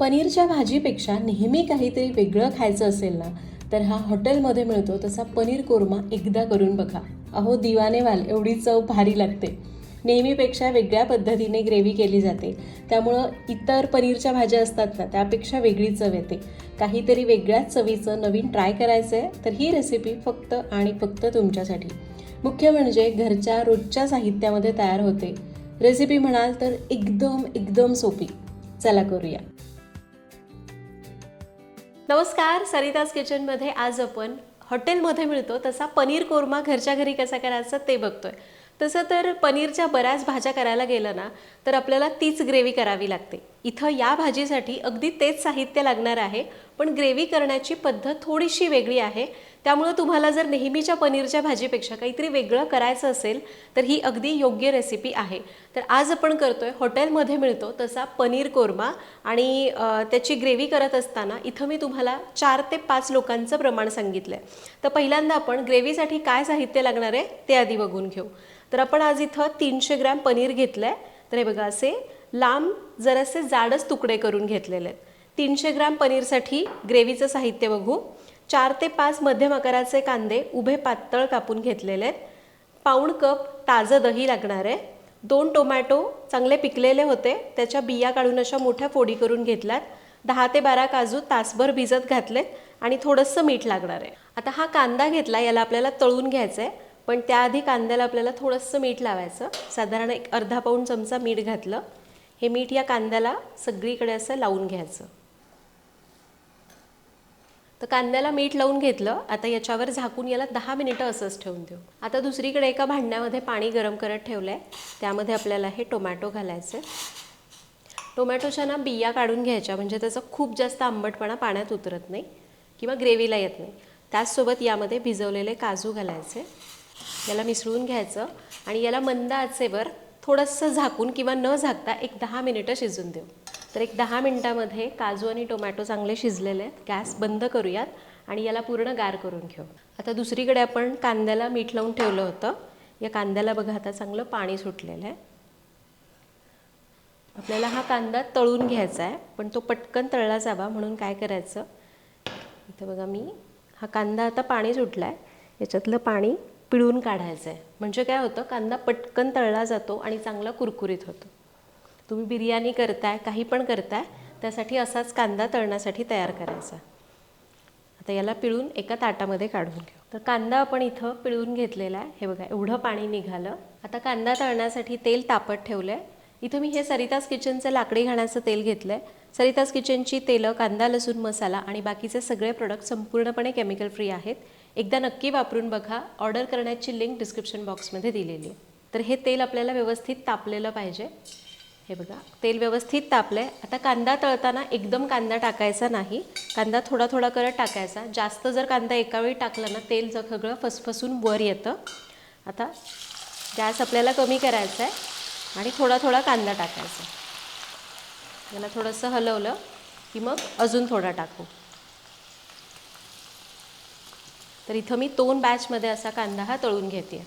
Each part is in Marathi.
पनीरच्या भाजीपेक्षा नेहमी काहीतरी वेगळं खायचं असेल ना तर हा हॉटेलमध्ये मिळतो तसा पनीर कोरमा एकदा करून बघा. अहो दिवानेवाल एवढी चव भारी लागते. नेहमीपेक्षा वेगळ्या पद्धतीने ग्रेव्ही केली जाते. त्यामुळं इतर पनीरच्या भाज्या असतात ना त्यापेक्षा वेगळी चव येते. काहीतरी वेगळ्याच चवीचं नवीन ट्राय करायचं आहे तर ही रेसिपी फक्त आणि फक्त तुमच्यासाठी. मुख्य म्हणजे घरच्या रोजच्या साहित्यामध्ये तयार होते. रेसिपी म्हणाल तर एकदम एकदम सोपी. चला करूया. नमस्कार सरिताज किचनमध्ये आज आपण हॉटेलमध्ये मिळतो. तसा पनीर कोरमा घरच्या घरी कसा करायचा ते बघतोय. तसं तर पनीरच्या बऱ्याच भाज्या करायला गेलं ना तर आपल्याला तीच ग्रेव्ही करावी लागते. इथं या भाजीसाठी अगदी तेच साहित्य लागणार आहे पण ग्रेव्ही करण्याची पद्धत थोडीशी वेगळी आहे. त्यामुळं तुम्हाला जर नेहमीच्या पनीरच्या भाजीपेक्षा काहीतरी वेगळं करायचं असेल तर ही अगदी योग्य रेसिपी आहे. तर आज आपण करतोय हॉटेलमध्ये मिळतो तसा पनीर कोरमा आणि त्याची ग्रेव्ही करत असताना इथं मी तुम्हाला चार ते पाच लोकांचं प्रमाण सांगितलं आहे तर पहिल्यांदा आपण ग्रेव्हीसाठी काय साहित्य लागणार आहे ते आधी बघून घेऊ. तर आपण आज इथं तीनशे ग्रॅम पनीर घेतलं आहे तर हे बघा असे लांब जरासे जाडच तुकडे करून घेतलेले आहेत. तीनशे ग्रॅम पनीरसाठी ग्रेव्हीचं साहित्य बघू. चार ते पाच मध्यम आकाराचे कांदे उभे पातळ कापून घेतलेले आहेत. पाऊण कप ताजं दही लागणार आहे. दोन टोमॅटो चांगले पिकलेले होते. त्याच्या बिया काढून अशा मोठ्या फोडी करून घेतल्यात. दहा ते बारा काजू तासभर भिजत घातलेत आणि थोडंसं मीठ लागणार आहे. आता हा कांदा घेतला याला आपल्याला तळून घ्यायचं आहे पण त्याआधी कांद्याला आपल्याला थोडंसं मीठ लावायचं. साधारण एक अर्धा पाऊण चमचा मीठ घातलं. हे मीठ या कांद्याला सगळीकडे असं लावून घ्यायचं. तर कांद्याला मीठ लावून घेतलं. आता याच्यावर झाकून याला दहा मिनिटं असंच ठेवून देऊ. आता दुसरीकडे एका भांड्यामध्ये पाणी गरम करत ठेवलं आहे त्यामध्ये आपल्याला हे टोमॅटो घालायचे टोमॅटोच्या ना बिया काढून घ्यायच्या. म्हणजे त्याचा खूप जास्त आंबटपणा पाण्यात उतरत नाही किंवा ग्रेव्हीला येत नाही. त्याचसोबत यामध्ये भिजवलेले काजू घालायचे. याला मिसळून घ्यायचं आणि याला मंद आचेवर थोडंसं झाकून किंवा न झाकता एक दहा मिनिटं शिजून देऊ. तर एक दहा मिनटामध्ये काजू आणि टोमॅटो चांगले शिजलेले आहेत. गॅस बंद करूयात आणि याला पूर्ण गार करून घेऊ. आता दुसरीकडे आपण कांद्याला मीठ लावून ठेवलं होतं. या कांद्याला बघा आता चांगलं पाणी सुटलेलं आहे. आपल्याला हा कांदा तळून घ्यायचा आहे पण तो पटकन तळला जावा म्हणून काय करायचं? इथं बघा मी हा कांदा आता पाणी सुटला आहे याच्यातलं पाणी पिळून काढायचं आहे म्हणजे काय होतं कांदा पटकन तळला जातो आणि चांगला कुरकुरीत होतो. तुम्ही बिर्याणी करताय काही पण करताय त्यासाठी असाच कांदा तळण्यासाठी तयार करायचा. आता याला पिळून एका ताटामध्ये काढून घेऊ. तर कांदा आपण इथं पिळून घेतलेला आहे. हे बघा एवढं पाणी निघालं. आता कांदा तळण्यासाठी तेल तापत ठेवलं आहे इथं मी हे सरिताज किचनचं लाकडी घाण्याचं तेल घेतलं आहे सरिताज किचनची तेलं कांदा लसूण मसाला आणि बाकीचे सगळे प्रोडक्ट संपूर्णपणे केमिकल फ्री आहेत. एकदा नक्की वापरून बघा. ऑर्डर करण्याची लिंक डिस्क्रिप्शन बॉक्समध्ये दिलेली आहे. तर हे तेल आपल्याला व्यवस्थित तापलेलं पाहिजे. हे बघा तेल व्यवस्थित तापलं आहे आता कांदा तळताना एकदम कांदा टाकायचा नाही. कांदा थोडा थोडा करत टाकायचा. जास्त जर कांदा एका वेळी टाकला ना तेल जर सगळं फसफसून वर येतं. आता गॅस आपल्याला कमी करायचा आहे आणि थोडा थोडा कांदा टाकायचा. त्याला थोडंसं हलवलं की मग अजून थोडा टाकू. तर इथं मी दोन बॅचमध्ये असा कांदा हा तळून घेते.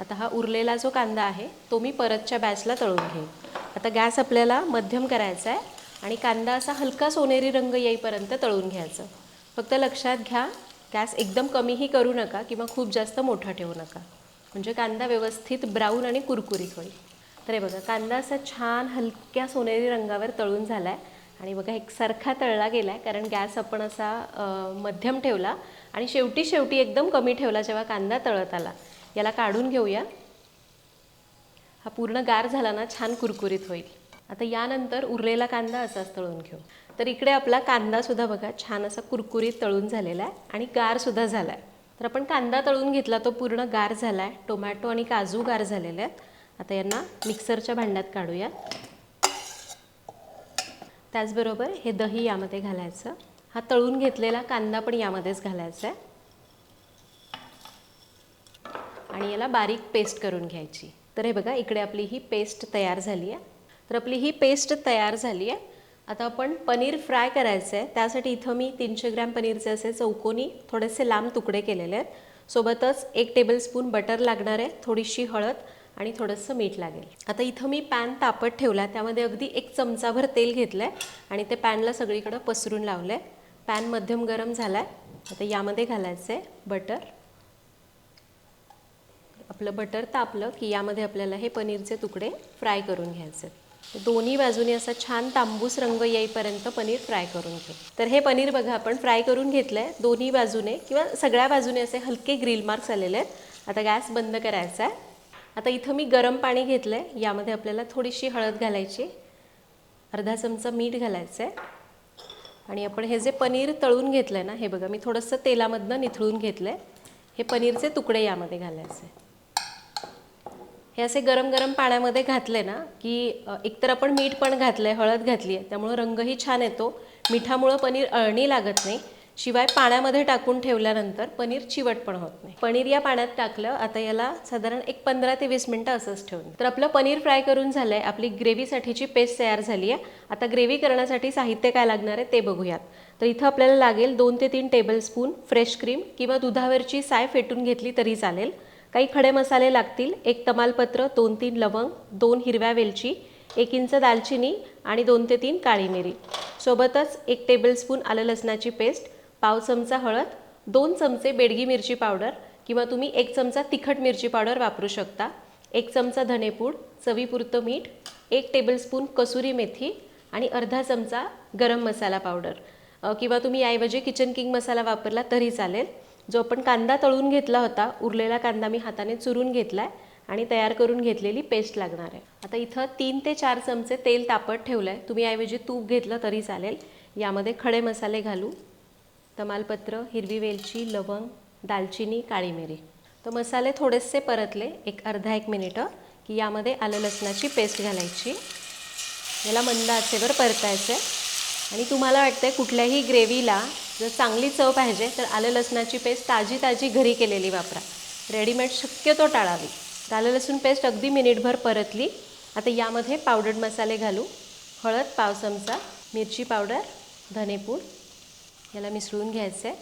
आता हा उरलेला जो कांदा आहे तो मी परतच्या बॅचला तळून घेईन. आता गॅस आपल्याला मध्यम करायचा आहे आणि कांदा असा हलका सोनेरी रंग येईपर्यंत तळून घ्यायचं. फक्त लक्षात घ्या गॅस एकदम कमीही करू नका किंवा खूप जास्त मोठा ठेवू नका. म्हणजे कांदा व्यवस्थित ब्राऊन आणि कुरकुरीत होईल. तर हे बघा कांदा असा छान हलक्या सोनेरी रंगावर तळून झाला आहे आणि बघा एकसारखा तळला गेला आहे कारण गॅस आपण असा मध्यम ठेवला आणि शेवटी शेवटी एकदम कमी ठेवला जेव्हा कांदा तळत आला. याला काढून घेऊया. हा पूर्ण गार झाला ना छान कुरकुरीत होईल. आता यानंतर उरलेला कांदा असाच तळून घेऊ. तर इकडे आपला कांदासुद्धा बघा छान असा कुरकुरीत तळून झालेला आहे आणि गारसुद्धा झाला आहे. तर आपण कांदा तळून घेतला तो पूर्ण गार झाला आहे. टोमॅटो आणि काजू गार झालेले आहेत. आता यांना मिक्सरच्या भांड्यात काढूया. त्याचबरोबर हे दही यामध्ये घालायचं. हा तळून घेतलेला कांदा पण यामध्येच घालायचा आहे. आणि याला बारीक पेस्ट करून घ्यायची. तर हे बघा इकडे आपली ही पेस्ट तयार झाली आहे. तर आपली ही पेस्ट तयार झाली आहे. आता आपण पनीर फ्राय करायचं आहे. त्यासाठी इथं मी तीनशे ग्रॅम पनीरचे असे चौकोनी थोडेसे लांब तुकडे केलेले आहेत. सोबतच एक टेबलस्पून बटर लागणार आहे थोडीशी हळद आणि थोडंसं मीठ लागेल. आता इथं मी पॅन तापत ठेवला त्यामध्ये अगदी एक चमचाभर तेल घेतलं आहे आणि ते पॅनला सगळीकडं पसरून लावलं आहे पॅन मध्यम गरम झाला आहे आता यामध्ये घालायचं आहे बटर आपलं बटर तापलं की यामध्ये आपल्याला हे पनीरचे तुकडे फ्राय करून घ्यायचे. आहेत. दोन्ही बाजूने असा छान तांबूस रंग येईपर्यंत पनीर फ्राय करून घे. तर हे पनीर बघा आपण फ्राय करून घेतलं आहे दोन्ही बाजूने किंवा सगळ्या बाजूने असे हलके ग्रिल मार्क्स आलेले आहेत. आता गॅस बंद करायचा आहे. आता इथं मी गरम पाणी घेतलं आहे यामध्ये आपल्याला थोडीशी हळद घालायची. अर्धा चमचा मीठ घालायचं आहे आणि आपण हे जे पनीर तळून घेतलं आहे ना हे बघा मी थोडंसं तेलामधनं निथळून घेतलं आहे हे पनीरचे तुकडे यामध्ये घालायचे. हे असे गरम गरम पाण्यामध्ये घातले ना की एकतर आपण मीठ पण घातलं आहे हळद घातली आहे त्यामुळं रंगही छान येतो. मिठामुळं पनीर अळणी लागत नाही. शिवाय पाण्यामध्ये टाकून ठेवल्यानंतर पनीर चिवट पण होत नाही. पनीर या पाण्यात टाकलं आता याला साधारण एक पंधरा ते वीस मिनटं असंच ठेवून. तर आपलं पनीर फ्राय करून झालं आहे आपली ग्रेव्हीसाठीची पेस्ट तयार झाली आहे आता ग्रेव्ही करण्यासाठी साहित्य काय लागणार आहे ते बघूयात. तर इथं आपल्याला लागेल दोन ते तीन टेबलस्पून फ्रेश क्रीम किंवा दुधावरची साय फेटून घेतली तरी चालेल. काही खडे मसाले लागतील. एक तमालपत्र दोन तीन लवंग दोन हिरव्या वेलची एक इंच दालचिनी आणि दोन ते तीन काळी मिरी. सोबतच एक टेबलस्पून आलं लसणाची पेस्ट पाव चमचा हळद दोन चमचे बेडगी मिरची पावडर किंवा तुम्ही एक चमचा तिखट मिरची पावडर वापरू शकता. एक चमचा धनेपूड चवीपुरतं मीठ एक टेबलस्पून कसुरी मेथी आणि अर्धा चमचा गरम मसाला पावडर. किंवा तुम्ही याऐवजी किचन किंग मसाला वापरला तरी चालेल. जो आपण कांदा तळून घेतला होता उरलेला कांदा मी हाताने चुरून घेतला आहे आणि तयार करून घेतलेली पेस्ट लागणार आहे. आता इथं तीन ते चार चमचे तेल तापत ठेवलं आहे तुम्ही ऐवजी तूप घेतलं तरी चालेल. यामध्ये खडे मसाले घालू तमालपत्र हिरवी वेलची लवंग दालचिनी काळी मिरी. तर मसाले थोडेसे परतले एक अर्धा एक मिनिटं की यामध्ये आलं लसणाची पेस्ट घालायची. याला मंद आचेवर परतायचं आहे आणि तुम्हाला वाटतं आहे कुठल्याही ग्रेव्हीला जर चांगली चव पाहिजे तर आलं लसणाची पेस्ट ताजी ताजी घरी केलेली वापरा. रेडीमेड शक्यतो टाळावी. तर आलं लसूण पेस्ट अगदी मिनिटभर परतली. आता यामध्ये पावडर्ड मसाले घालू. हळद पाव चमचा मिरची पावडर धनेपूड याला मिसळून घ्यायचं आहे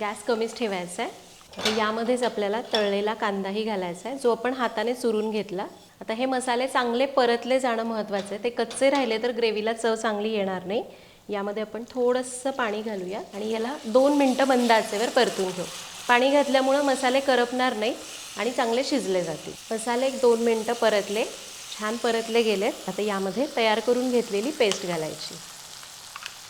गॅस कमीच ठेवायचा आहे आता यामध्येच आपल्याला तळलेला कांदाही घालायचा आहे जो आपण हाताने चुरून घेतला. आता हे मसाले चांगले परतले जाणं महत्त्वाचं आहे ते कच्चे राहिले तर ग्रेव्हीला चव चांगली येणार नाही. यामध्ये आपण थोडंसं पाणी घालूया आणि याला दोन मिनटं बंद आचेवर परतून घेऊ. पाणी घातल्यामुळं मसाले करपणार नाही आणि चांगले शिजले जातील. मसाले एक दोन मिनटं परतले छान परतले गेलेत. आता यामध्ये तयार करून घेतलेली पेस्ट घालायची.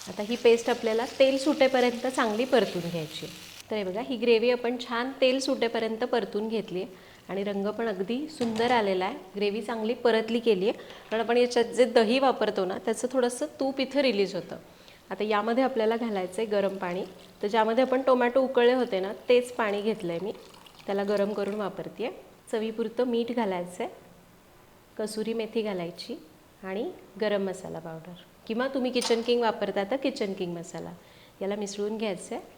आता ही पेस्ट आपल्याला तेल सुटेपर्यंत चांगली परतून घ्यायची. तर हे बघा ही ग्रेव्ही आपण छान तेल सुटेपर्यंत परतून घेतली आहे. आणि रंग पण अगदी सुंदर आलेला आहे. ग्रेव्ही चांगली परतली केली आहे कारण आपण याच्यात जे दही वापरतो ना त्याचं थोडंसं तूप इथं रिलीज होतं. आता यामध्ये आपल्याला घालायचं आहे गरम पाणी. तर ज्यामध्ये आपण टोमॅटो उकळले होते ना तेच पाणी घेतलं आहे मी. त्याला गरम करून वापरते आहे चवीपुरतं मीठ घालायचं आहे कसुरी मेथी घालायची आणि गरम मसाला पावडर किंवा तुम्ही किचन किंग वापरता तर किचन किंग मसाला. याला मिसळून घ्यायचं आहे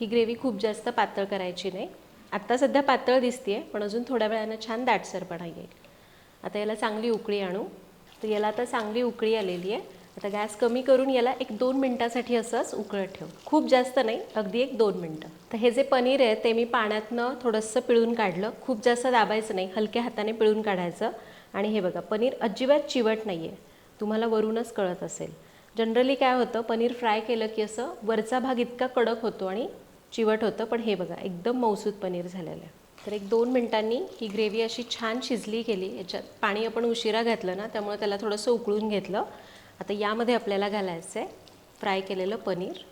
ही ग्रेव्ही खूप जास्त पातळ करायची नाही. आत्ता सध्या पातळ दिसते पण अजून थोड्या वेळानं छान दाटसरपणा येईल आता याला चांगली उकळी आणू. तर याला आता चांगली उकळी आलेली आहे. आता गॅस कमी करून याला एक दोन मिनटासाठी असंच उकळत ठेव. खूप जास्त नाही अगदी एक दोन मिनटं. तर हे जे पनीर आहे ते मी पाण्यातनं थोडंसं पिळून काढलं. खूप जास्त दाबायचं नाही हलक्या हाताने पिळून काढायचं. आणि हे बघा पनीर अजिबात चिवट नाही आहे तुम्हाला वरूनच कळत असेल. जनरली काय होतं पनीर फ्राय केलं की असं वरचा भाग इतका कडक होतो आणि चिवट होतं पण हे बघा एकदम मौसूद पनीर झालेलं आहे. तर एक दोन मिनटांनी ही ग्रेव्ही अशी छान शिजली गेली. याच्यात पाणी आपण उशिरा घातलं ना त्यामुळे त्याला थोडंसं उकळून घेतलं. आता यामध्ये आपल्याला घालायचं आहे फ्राय केलेलं पनीर.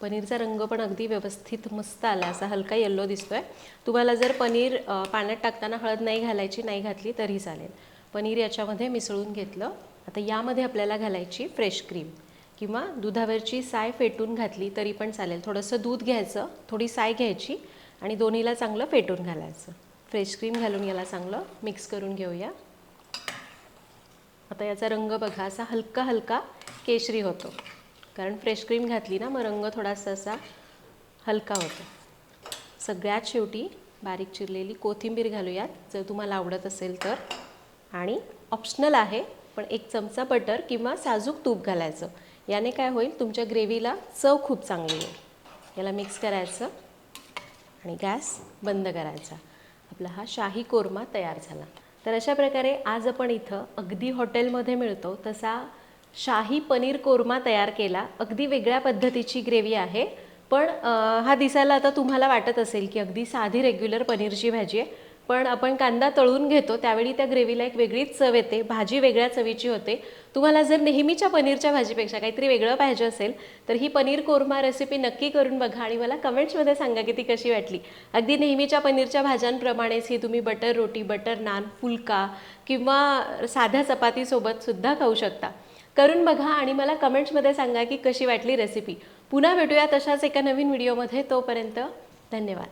पनीरचा रंग पण अगदी व्यवस्थित मस्त आला असा हलका येल्लो दिसतोय. तुम्हाला जर पनीर पाण्यात टाकताना हळद नाही घालायची नाही घातली तरी चालेल. पनीर याच्यामध्ये मिसळून घेतलं. आता यामध्ये आपल्याला घालायची फ्रेश क्रीम. किंवा दुधावरची साय फेटून घातली तरी पण चालेल. थोडंसं दूध घ्यायचं थोडी साय घ्यायची आणि दोन्हीला चांगलं फेटून घालायचं. फ्रेश क्रीम घालून याला चांगलं मिक्स करून घेऊया. आता याचा रंग बघा असा हलका हलका केशरी होतो. कारण फ्रेश क्रीम घातली ना मग रंग थोडासा असा हलका होतो. सगळ्यात शेवटी बारीक चिरलेली कोथिंबीर घालूयात. जर तुम्हाला आवडत असेल तर. आणि ऑप्शनल आहे पण एक चमचा बटर किंवा साजूक तूप घालायचं. याने काय होईल? तुमच्या ग्रेव्हीला चव खूप चांगली येईल. याला मिक्स करायचं आणि गॅस बंद करायचा. आपला हा शाही कोरमा तयार झाला. तर अशा प्रकारे आज आपण इथं अगदी हॉटेलमध्ये मिळतो तसा शाही पनीर कोरमा तयार केला. अगदी वेगळ्या पद्धतीची ग्रेव्ही आहे. पण हा दिसायला आता तुम्हाला वाटत असेल की अगदी साधी रेग्युलर पनीरची भाजी आहे. पण आपण कांदा तळून घेतो त्यावेळी त्या ग्रेव्हीला एक वेगळीच चव येते भाजी वेगळ्या चवीची होते. तुम्हाला जर नेहमीच्या पनीरच्या भाजीपेक्षा काहीतरी वेगळं पाहिजे असेल तर ही पनीर कोरमा रेसिपी नक्की करून बघा आणि मला कमेंट्समध्ये सांगा की ती कशी वाटली. अगदी नेहमीच्या पनीरच्या भाज्यांप्रमाणेच ही तुम्ही बटर रोटी बटर नान फुलका किंवा साध्या चपातीसोबतसुद्धा खाऊ शकता. करून बघा आणि मला कमेंट्समध्ये सांगा की कशी वाटली रेसिपी पुन्हा भेटूया तशाच एका नवीन व्हिडिओमध्ये. तोपर्यंत धन्यवाद.